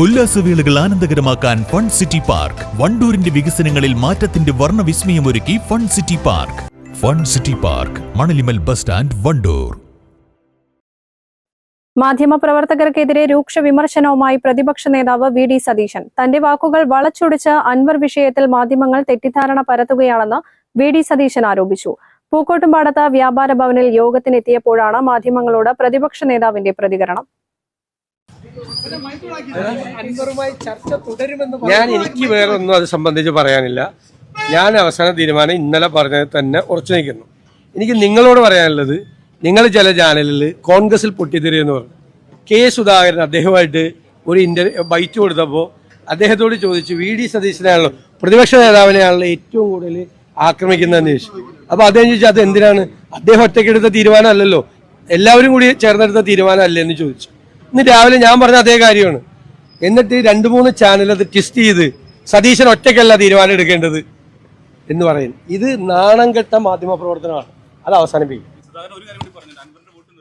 ഉല്ലാസവേളകൾ ആനന്ദകരമാക്കാൻ fun city park. വണ്ടൂരിന്റെ വികസനങ്ങളിൽ മാറ്റത്തിന്റെ വർണവിസ്മയമൊരുക്കി fun city park. Fun city park Manalimal bus stand Wandoor. മാധ്യമപ്രവർത്തകർക്കെതിരെ രൂക്ഷ വിമർശനവുമായി പ്രതിപക്ഷ നേതാവ് വി ഡി സതീശൻ. തന്റെ വാക്കുകൾ വളച്ചൊടിച്ച് അൻവർ വിഷയത്തിൽ മാധ്യമങ്ങൾ തെറ്റിദ്ധാരണ പരത്തുകയാണെന്ന് വി ഡി സതീശൻ ആരോപിച്ചു. പൂക്കോട്ടുംപാടത്ത് വ്യാപാര ഭവനിൽ യോഗത്തിനെത്തിയപ്പോഴാണ് മാധ്യമങ്ങളോട് പ്രതിപക്ഷ നേതാവിന്റെ പ്രതികരണം. ഞാൻ എനിക്ക് വേറെ ഒന്നും അത് സംബന്ധിച്ച് പറയാനില്ല. ഞാൻ അവസാന തീരുമാനം ഇന്നലെ പറഞ്ഞത് തന്നെ ഉറച്ചു നിൽക്കുന്നു. എനിക്ക് നിങ്ങളോട് പറയാനുള്ളത് നിങ്ങൾ ചില ചാനലിൽ കോൺഗ്രസിൽ പൊട്ടിത്തെറിയെന്ന് പറഞ്ഞു. കെ സുധാകരൻ അദ്ദേഹമായിട്ട് ഒരു ഇന്റർവ്യൂ ബൈറ്റ് കൊടുത്തപ്പോൾ അദ്ദേഹത്തോട് ചോദിച്ചു വി. ഡി. സതീശനാണല്ലോ പ്രതിപക്ഷ നേതാവിനെയാണല്ലോ ഏറ്റവും കൂടുതൽ ആക്രമിക്കുന്ന ചോദിച്ചു അപ്പോൾ അദ്ദേഹം ചോദിച്ചു അത് എന്തിനാണ്? അദ്ദേഹം ഒറ്റയ്ക്കെടുത്ത തീരുമാനമല്ലല്ലോ. എല്ലാവരും കൂടി ചേർന്നെടുത്ത തീരുമാനമല്ലേ എന്ന് ചോദിച്ചു. ഇന്ന് രാവിലെ ഞാൻ പറഞ്ഞ അതേ കാര്യമാണ്. എന്നിട്ട് രണ്ട് മൂന്ന് ചാനൽ അത് ട്വിസ്റ്റ് ചെയ്ത് സതീശൻ ഒറ്റയ്ക്കല്ല തീരുമാനം എടുക്കേണ്ടത് എന്ന് പറയുന്നു. ഇത് നാണം കെട്ട മാധ്യമ പ്രവർത്തനമാണ്. അത് അവസാനിപ്പിക്കും.